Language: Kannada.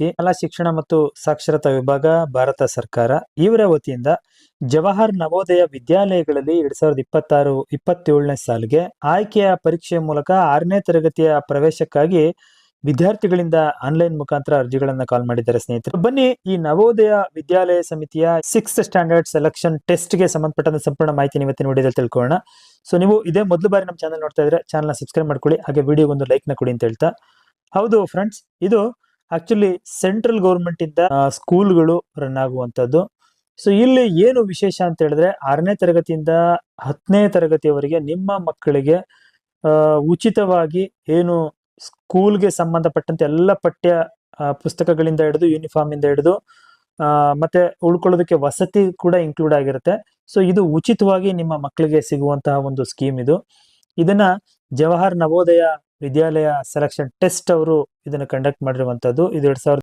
ಕಲಾ ಶಿಕ್ಷಣ ಮತ್ತು ಸಾಕ್ಷರತಾ ವಿಭಾಗ, ಭಾರತ ಸರ್ಕಾರ. ಇವರ ವತಿಯಿಂದ ಜವಾಹರ್ ನವೋದಯ ವಿದ್ಯಾಲಯಗಳಲ್ಲಿ ಎರಡ್ ಸಾವಿರದ ಇಪ್ಪತ್ತಾರು, ಇಪ್ಪತ್ತೇಳನೇ ಸಾಲಿಗೆ ಆಯ್ಕೆಯ ಪರೀಕ್ಷೆಯ ಮೂಲಕ ಆರನೇ ತರಗತಿಯ ಪ್ರವೇಶಕ್ಕಾಗಿ ವಿದ್ಯಾರ್ಥಿಗಳಿಂದ ಆನ್ಲೈನ್ ಮುಖಾಂತರ ಅರ್ಜಿಗಳನ್ನ ಕಾಲ್ ಮಾಡಿದ್ದಾರೆ ಸ್ನೇಹಿತರು. ಬನ್ನಿ, ಈ ನವೋದಯ ವಿದ್ಯಾಲಯ ಸಮಿತಿಯ ಸಿಕ್ಸ್ ಸ್ಟ್ಯಾಂಡರ್ಡ್ ಸೆಲೆಕ್ಷನ್ ಟೆಸ್ಟ್ಗೆ ಸಂಬಂಧಪಟ್ಟಂತ ಸಂಪೂರ್ಣ ಮಾಹಿತಿ ಇವತ್ತಿನ ವಿಡಿಯೋದಲ್ಲಿ ತಿಳ್ಕೊಳ್ಳೋಣ. ಸೊ, ನೀವು ಇದೇ ಮೊದಲು ಬಾರಿ ನಮ್ಮ ಚಾನಲ್ ನೋಡ್ತಾ ಇದ್ರೆ ಚಾನಲ್ ಸಬ್ಸ್ಕ್ರೈಬ್ ಮಾಡ್ಕೊಳ್ಳಿ, ಹಾಗೆ ವಿಡಿಯೋ ಒಂದು ಲೈಕ್ನ ಕೊಡಿ ಅಂತ ಹೇಳ್ತಾ. ಹೌದು, ಫ್ರೆಂಡ್ಸ್, ಇದು ಆಕ್ಚುಲಿ ಸೆಂಟ್ರಲ್ ಗೌರ್ಮೆಂಟ್ ಇಂದ ಸ್ಕೂಲ್ಗಳು ರನ್ ಆಗುವಂತದ್ದು ಸೊ ಇಲ್ಲಿ ಏನು ವಿಶೇಷ ಅಂತ ಹೇಳಿದ್ರೆ, ಆರನೇ ತರಗತಿಯಿಂದ ಹತ್ತನೇ ತರಗತಿಯವರೆಗೆ ನಿಮ್ಮ ಮಕ್ಕಳಿಗೆ ಉಚಿತವಾಗಿ ಏನು ಸ್ಕೂಲ್ಗೆ ಸಂಬಂಧಪಟ್ಟಂತೆ ಎಲ್ಲ ಪಠ್ಯ ಪುಸ್ತಕಗಳಿಂದ ಹಿಡಿದು ಯೂನಿಫಾರ್ಮ್ ಇಂದ ಹಿಡಿದು ಮತ್ತೆ ಉಳ್ಕೊಳ್ಳೋದಕ್ಕೆ ವಸತಿ ಕೂಡ ಇನ್ಕ್ಲೂಡ್ ಆಗಿರುತ್ತೆ. ಸೊ ಇದು ಉಚಿತವಾಗಿ ನಿಮ್ಮ ಮಕ್ಕಳಿಗೆ ಸಿಗುವಂತಹ ಒಂದು ಸ್ಕೀಮ್ ಇದು. ಇದನ್ನ ಜವಾಹರ್ ನವೋದಯ ವಿದ್ಯಾಲಯ ಸೆಲೆಕ್ಷನ್ ಟೆಸ್ಟ್ ಅವರು ಇದನ್ನು ಕಂಡಕ್ಟ್ ಮಾಡಿರುವಂತದ್ದು. ಇದು ಎರಡ್ ಸಾವಿರದ